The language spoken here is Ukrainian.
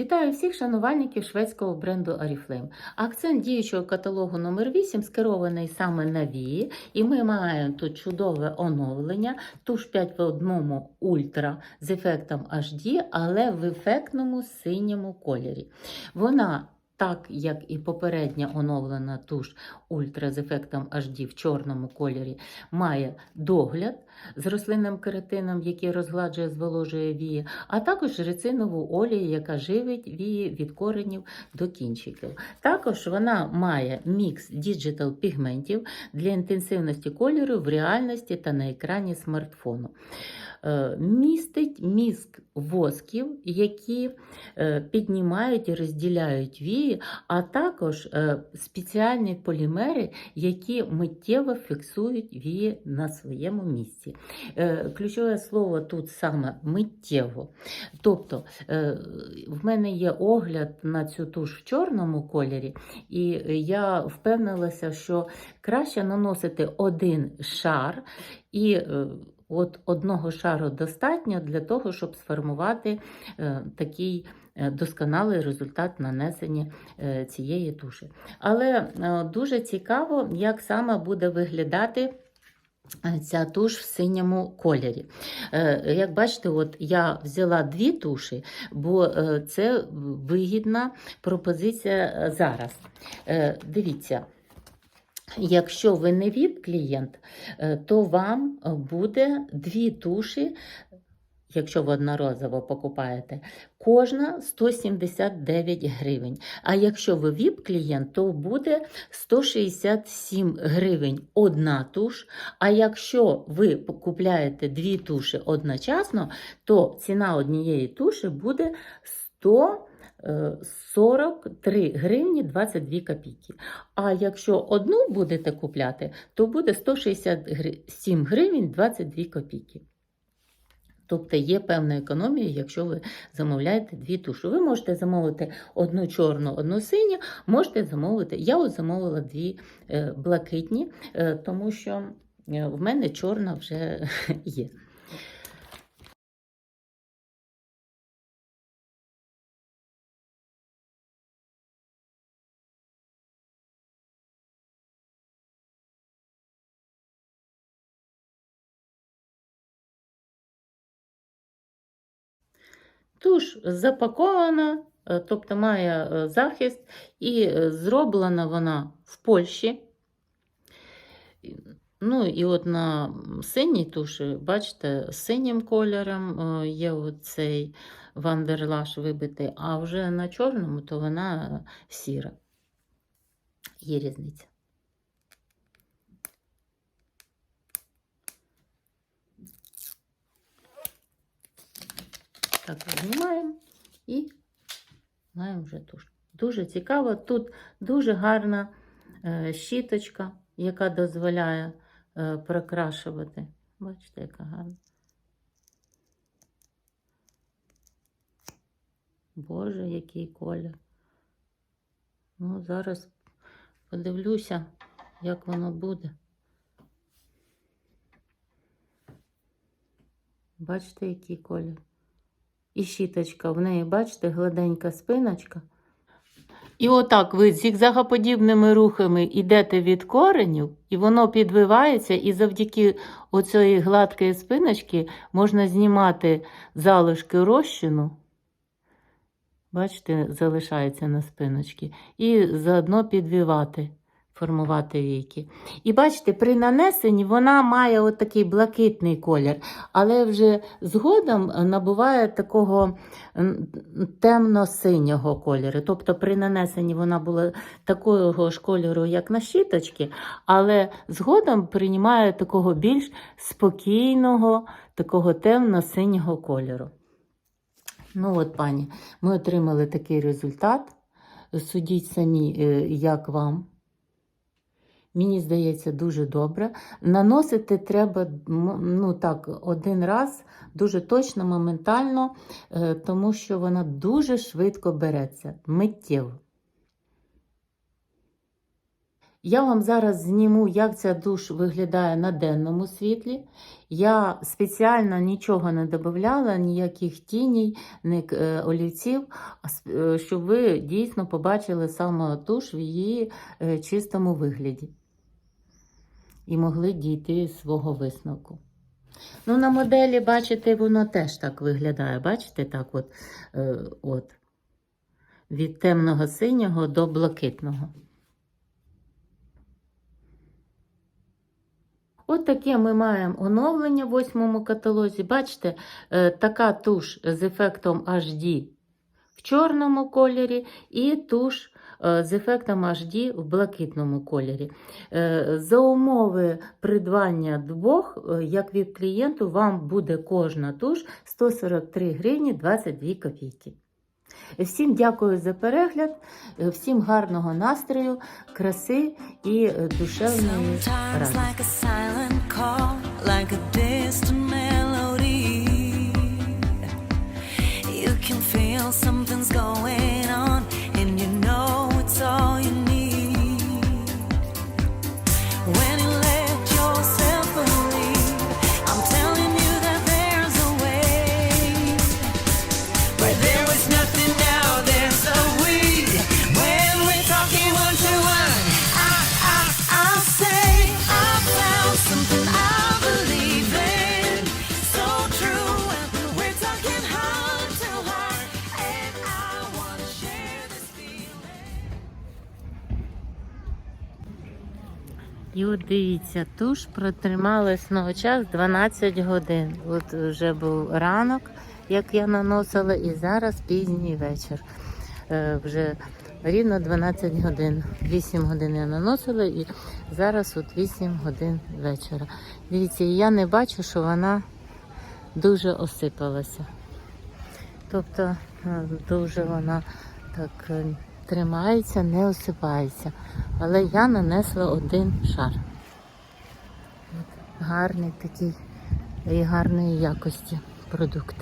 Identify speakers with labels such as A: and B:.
A: Вітаю всіх шанувальників шведського бренду Oriflame. Акцент діючого каталогу номер 8 скерований саме на вії, і ми маємо тут чудове оновлення, туш 5 в одному ультра з ефектом HD, але в ефектному синьому кольорі. Вона так як і попередня оновлена туш ультра з ефектом HD в чорному кольорі, має догляд з рослинним кератином, який розгладжує, зволожує вії, а також рецинову олію, яка живить вії від коренів до кінчиків. Також вона має мікс діджитал пігментів для інтенсивності кольору в реальності та на екрані смартфону. Е, Містить міск восків, які е, піднімають і розділяють вії, а також е, спеціальні полімери, які миттєво фіксують вії на своєму місці. Ключове слово тут саме миттєво. Тобто в мене є огляд на цю туш в чорному кольорі, і я впевнилася, що краще наносити один шар і От одного шару достатньо для того, щоб сформувати е, такий е, досконалий результат нанесення е, цієї туші. Але дуже цікаво, як саме буде виглядати. Ця туш в синьому кольорі. Як бачите, от я взяла дві туші, бо це вигідна пропозиція зараз. Дивіться, Якщо ви не VIP-клієнт, е, то вам е, буде дві туші, якщо ви одноразово покупаєте, кожна 179 гривень. А якщо ви VIP-клієнт, то буде 167 гривень одна туш. А якщо ви купуєте дві туші одночасно, то ціна однієї туші буде 100 е, 43 гривні 22 копійки. А якщо одну будете купляти, то буде 167 гривень 22 копійки. Тобто є певна економія, якщо ви замовляєте дві туші. Ви можете замовити одну чорну, одну синю, можете замовити. Я от замовила дві е, блакитні, е, тому що е, в мене чорна вже є. Туш запакована, е, тобто має е, захист, і е, зроблена вона в Польщі. Ну, і от на синій туші, бачите, синім кольором є оцей вандерлаш вибитий, а вже на чорному то вона сіра. Є різниця. Так, знімаємо і маємо вже туш. Дуже цікаво. Тут дуже гарна е, щіточка, яка дозволяє е, прикрашувати. Бачите, яка гарна. Боже, який колір. Ну, зараз подивлюся, як воно буде. Бачите, який колір. І щіточка в неї, бачите, гладенька спиночка. І отак ви зігзагоподібними рухами йдете від коренів, і воно підвивається, і завдяки оцієї гладкої спиночки можна знімати залишки розчину. Бачите, залишається на спиночці. І заодно підвивати, формувати віки. І бачите, при нанесенні вона має от такий блакитний колір, але вже згодом набуває такого темно-синього кольору. Тобто при нанесенні вона була такого ж кольору, як на щіточці, але згодом приймає такого більш спокійного, такого темно-синього кольору. Ну от, пані, ми отримали такий результат. Судіть самі, е, як вам. Мені здається, дуже добре. Наносити треба ну так, один раз, дуже точно, моментально, е, тому що вона дуже швидко береться, миттєво. Я вам зараз зніму, як ця душ виглядає на денному світлі. Я спеціально нічого не додавала, ніяких тіней, ні е, олівців, е, щоб ви дійсно побачили саме душ в її чистому вигляді і могли дійти свого висновку. Ну, на моделі, бачите, воно теж так виглядає. Бачите, так от, е, от від темного синього до блакитного. От таке ми маємо оновлення в восьмому каталозі. Бачите, е, така туш з ефектом HD в чорному кольорі і туш з ефектом HD в блакитному кольорі. Е, За умови придбання двох, е, як від клієнту, вам буде кожна туш 143 гривні 22 копійки. Всім дякую за перегляд, е, всім гарного настрою, краси і е, душевної радості. І дивіться, туш протрималась на очах 12 годин. От вже був ранок, як я наносила, і зараз пізній вечір. Е, вже рівно 12 годин. 8 годин я наносила і зараз от 8 годин вечора. Дивіться, я не бачу, що вона дуже осипалася. Тобто е, дуже вона так е, тримається, не осипається. Але я нанесла один шар. Гарний такий і гарної якості продукт.